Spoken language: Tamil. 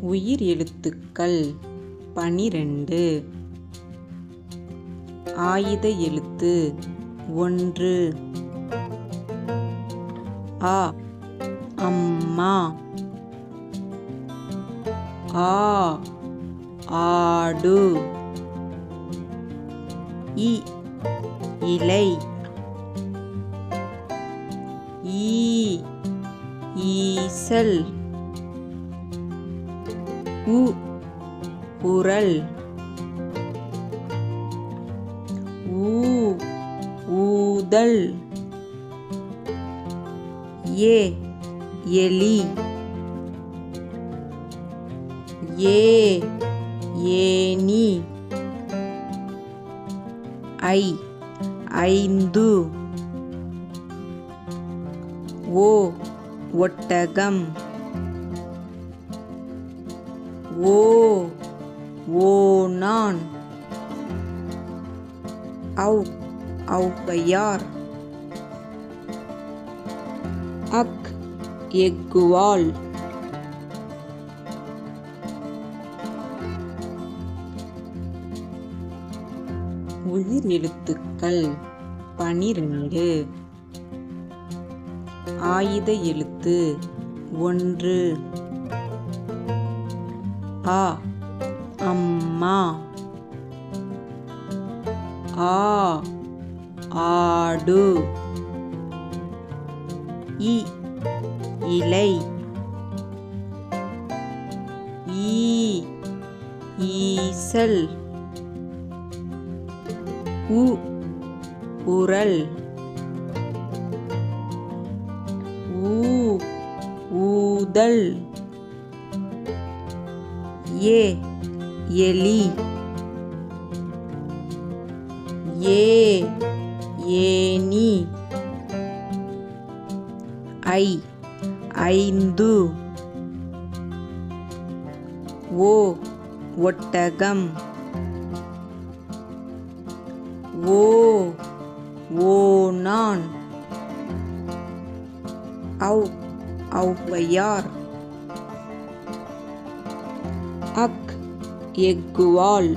உயிர் எழுத்துக்கள் பனிரெண்டு. ஆயுத எழுத்து ஒன்று. ஆ அம்மா. ஆ ஆடு. இ இலை. ஈ ஈசல். உ உரல் ஊ ஊதல். ஏ எலி. ஏ ஏனி ஐ ஐந்து. ஓ ஒட்டகம். ஓ ஓனான் ஔ ஔவையார். அக் எக்குவால் உயிர் எழுத்துக்கள் பனிரெண்டு. ஆயுத எழுத்து ஒன்று. ஆ அம்மா. ஆ ஆடு. இ இலை. ஈ ஈசல். உ உரல். ஊ ஊதல். ஏ எலி. ஏ ஏனி ஐ ஐந்து. ஓ ஒட்டகம். ஓ ஓ நான் ஔ ஔவையார். அக் எக்குவால்